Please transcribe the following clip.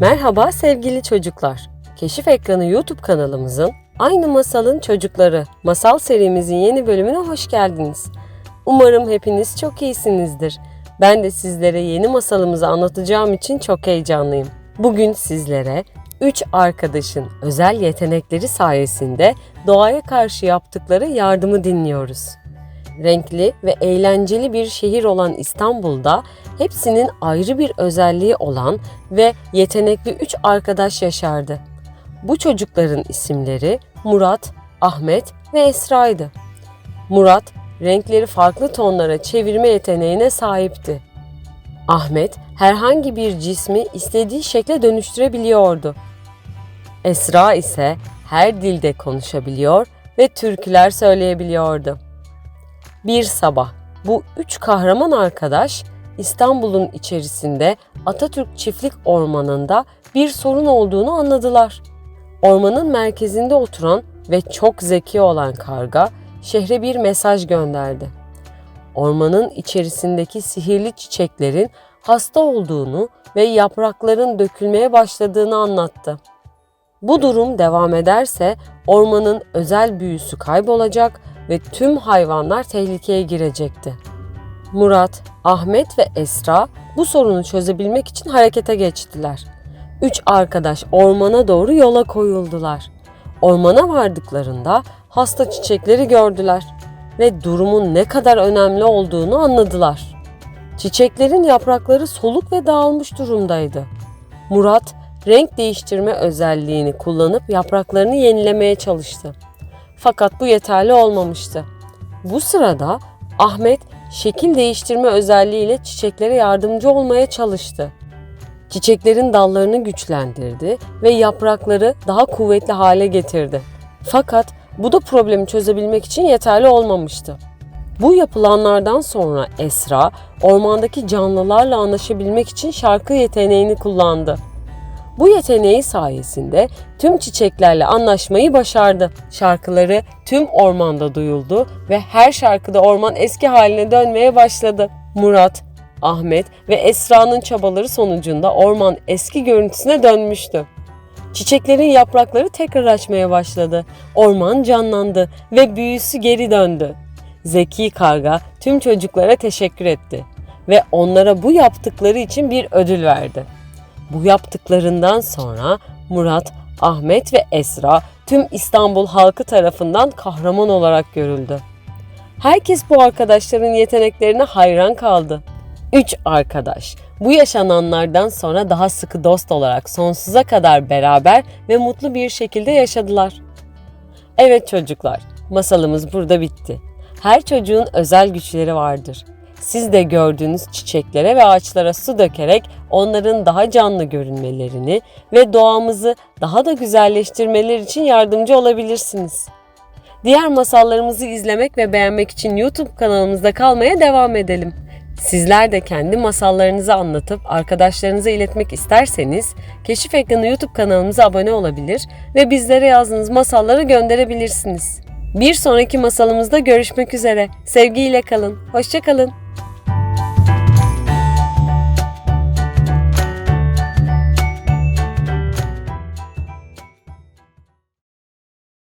Merhaba sevgili çocuklar. Keşif Ekranı YouTube kanalımızın Aynı Masalın Çocukları masal serimizin yeni bölümüne hoş geldiniz. Umarım hepiniz çok iyisinizdir. Ben de sizlere yeni masalımızı anlatacağım için çok heyecanlıyım. Bugün sizlere 3 arkadaşın özel yetenekleri sayesinde doğaya karşı yaptıkları yardımı dinliyoruz. Renkli ve eğlenceli bir şehir olan İstanbul'da hepsinin ayrı bir özelliği olan ve yetenekli üç arkadaş yaşardı. Bu çocukların isimleri Murat, Ahmet ve Esra'ydı. Murat, renkleri farklı tonlara çevirme yeteneğine sahipti. Ahmet, herhangi bir cismi istediği şekle dönüştürebiliyordu. Esra ise her dilde konuşabiliyor ve türküler söyleyebiliyordu. Bir sabah bu üç kahraman arkadaş İstanbul'un içerisinde Atatürk Çiftlik Ormanı'nda bir sorun olduğunu anladılar. Ormanın merkezinde oturan ve çok zeki olan karga şehre bir mesaj gönderdi. Ormanın içerisindeki sihirli çiçeklerin hasta olduğunu ve yaprakların dökülmeye başladığını anlattı. Bu durum devam ederse ormanın özel büyüsü kaybolacak ve tüm hayvanlar tehlikeye girecekti. Murat, Ahmet ve Esra bu sorunu çözebilmek için harekete geçtiler. Üç arkadaş ormana doğru yola koyuldular. Ormana vardıklarında hasta çiçekleri gördüler ve durumun ne kadar önemli olduğunu anladılar. Çiçeklerin yaprakları soluk ve dağılmış durumdaydı. Murat, renk değiştirme özelliğini kullanıp yapraklarını yenilemeye çalıştı. Fakat bu yeterli olmamıştı. Bu sırada Ahmet şekil değiştirme özelliğiyle çiçeklere yardımcı olmaya çalıştı. Çiçeklerin dallarını güçlendirdi ve yaprakları daha kuvvetli hale getirdi. Fakat bu da problemi çözebilmek için yeterli olmamıştı. Bu yapılanlardan sonra Esra ormandaki canlılarla anlaşabilmek için şarkı yeteneğini kullandı. Bu yeteneği sayesinde tüm çiçeklerle anlaşmayı başardı. Şarkıları tüm ormanda duyuldu ve her şarkıda orman eski haline dönmeye başladı. Murat, Ahmet ve Esra'nın çabaları sonucunda orman eski görüntüsüne dönmüştü. Çiçeklerin yaprakları tekrar açmaya başladı. Orman canlandı ve büyüsü geri döndü. Zeki Karga tüm çocuklara teşekkür etti ve onlara bu yaptıkları için bir ödül verdi. Bu yaptıklarından sonra Murat, Ahmet ve Esra tüm İstanbul halkı tarafından kahraman olarak görüldü. Herkes bu arkadaşların yeteneklerine hayran kaldı. Üç arkadaş bu yaşananlardan sonra daha sıkı dost olarak sonsuza kadar beraber ve mutlu bir şekilde yaşadılar. Evet çocuklar, masalımız burada bitti. Her çocuğun özel güçleri vardır. Siz de gördüğünüz çiçeklere ve ağaçlara su dökerek onların daha canlı görünmelerini ve doğamızı daha da güzelleştirmeleri için yardımcı olabilirsiniz. Diğer masallarımızı izlemek ve beğenmek için YouTube kanalımızda kalmaya devam edelim. Sizler de kendi masallarınızı anlatıp arkadaşlarınıza iletmek isterseniz Keşif Ekranı YouTube kanalımıza abone olabilir ve bizlere yazdığınız masalları gönderebilirsiniz. Bir sonraki masalımızda görüşmek üzere. Sevgiyle kalın. Hoşçakalın.